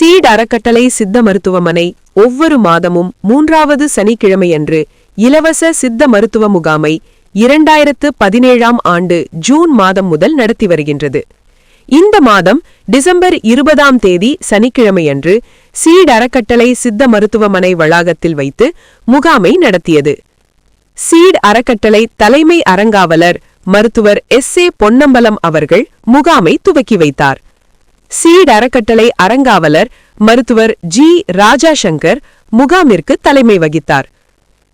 Seat அறக்கட்டளை சித்த மருத்துவமனை. ஒவ்வொரு மாதமும் மூன்றாவது சனிக்கிழமையன்று இலவச சித்த மருத்துவ முகாமை இரண்டாயிரத்து பதினேழாம் ஆண்டு ஜூன் மாதம் முதல் நடத்தி வருகின்றது. இந்த மாதம் டிசம்பர் இருபதாம் தேதி சனிக்கிழமையன்று சீட் அறக்கட்டளை சித்த மருத்துவமனை வளாகத்தில் வைத்து முகாமை நடத்தியது. சீட் அறக்கட்டளை தலைமை அறங்காவலர் மருத்துவர் எஸ் ஏ பொன்னம்பலம் அவர்கள் முகாமை துவக்கி வைத்தார். சீட் அறக்கட்டளை அறங்காவலர் மருத்துவர் ஜி. ராஜா சங்கர் முகாமிற்கு தலைமை வகித்தார்.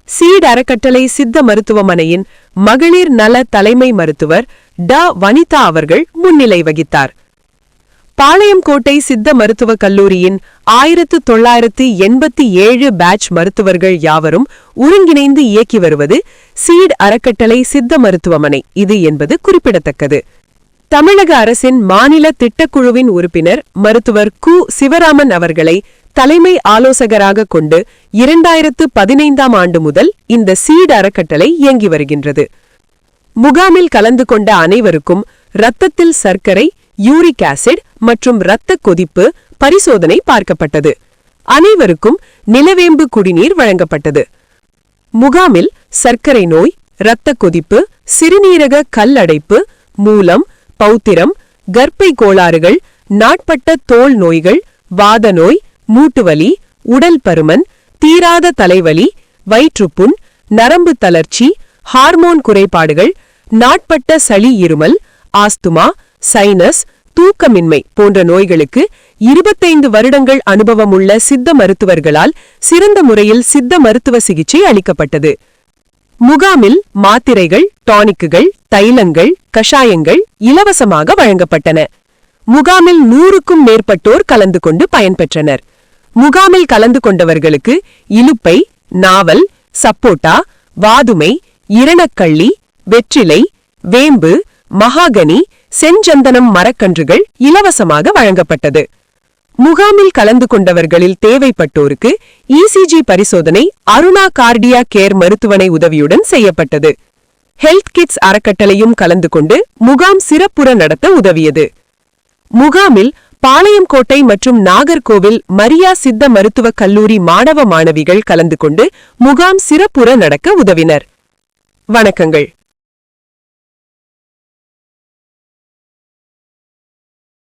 சீட் அறக்கட்டளை சித்த மருத்துவமனையின் மகளிர் நல தலைமை மருத்துவர் ட. வனிதா அவர்கள் முன்னிலை வகித்தார். பாளையங்கோட்டை சித்த மருத்துவக் கல்லூரியின் ஆயிரத்து தொள்ளாயிரத்து எண்பத்தி ஏழு பேட்ச் மருத்துவர்கள் யாவரும் ஒருங்கிணைந்து இயக்கி வருவது சீட் அறக்கட்டளை சித்த மருத்துவமனை. இது என்பது குறிப்பிடத்தக்கது. தமிழக அரசின் மாநில திட்டக்குழுவின் உறுப்பினர் மருத்துவர் கு. சிவராமன் அவர்களை தலைமை ஆலோசகராக கொண்டு இரண்டாயிரத்து பதினைந்தாம் ஆண்டு முதல் இந்த சீட் அறக்கட்டளை இயங்கி வருகின்றது. முகாமில் கலந்து கொண்ட அனைவருக்கும் இரத்தத்தில் சர்க்கரை யூரிக் ஆசிட் மற்றும் இரத்த கொதிப்பு பரிசோதனை பார்க்கப்பட்டது. அனைவருக்கும் நிலவேம்பு குடிநீர் வழங்கப்பட்டது. முகாமில் சர்க்கரை நோய் இரத்த கொதிப்பு சிறுநீரக கல்லடைப்பு மூலம் பௌத்திரம் கர்ப்பை கோளாறுகள் நாட்பட்ட தோல் நோய்கள் வாத நோய் மூட்டுவலி உடல் பருமன் தீராத தலைவலி வயிற்றுப்புண் நரம்பு தளர்ச்சி ஹார்மோன் குறைபாடுகள் நாட்பட்ட சளி இருமல் ஆஸ்துமா சைனஸ் தூக்கமின்மை போன்ற நோய்களுக்கு இருபத்தைந்து வருடங்கள் அனுபவமுள்ள சித்த மருத்துவர்களால் சிறந்த முறையில் சித்த மருத்துவ சிகிச்சை அளிக்கப்பட்டது. முகாமில் மாத்திரைகள் டானிக்குகள் தைலங்கள் கஷாயங்கள் இலவசமாக வழங்கப்பட்டன. முகாமில் நூறுக்கும் மேற்பட்டோர் கலந்து கொண்டு பயன்பெற்றனர். முகாமில் கலந்து கொண்டவர்களுக்கு இலுப்பை நாவல் சப்போட்டா வாதுமை இரணக்கள்ளி வெற்றிலை வேம்பு மகாகனி செஞ்சந்தனம் மரக்கன்றுகள் இலவசமாக வழங்கப்பட்டது. முகாமில் கலந்து கொண்டவர்களில் தேவைப்பட்டோருக்கு இசிஜி பரிசோதனை அருணா கார்டியா கேர் மருத்துவனை உதவியுடன் செய்யப்பட்டது. ஹெல்த் கிட்ஸ் அறக்கட்டளையும் கலந்து கொண்டு முகாம் சிறப்புற நடத்த உதவியது. முகாமில் பாளையங்கோட்டை மற்றும் நாகர்கோவில் மரியா சித்த மருத்துவக் கல்லூரி மாணவ மாணவிகள் கலந்து கொண்டு முகாம் சிறப்புற நடக்க உதவினர். வணக்கங்கள்.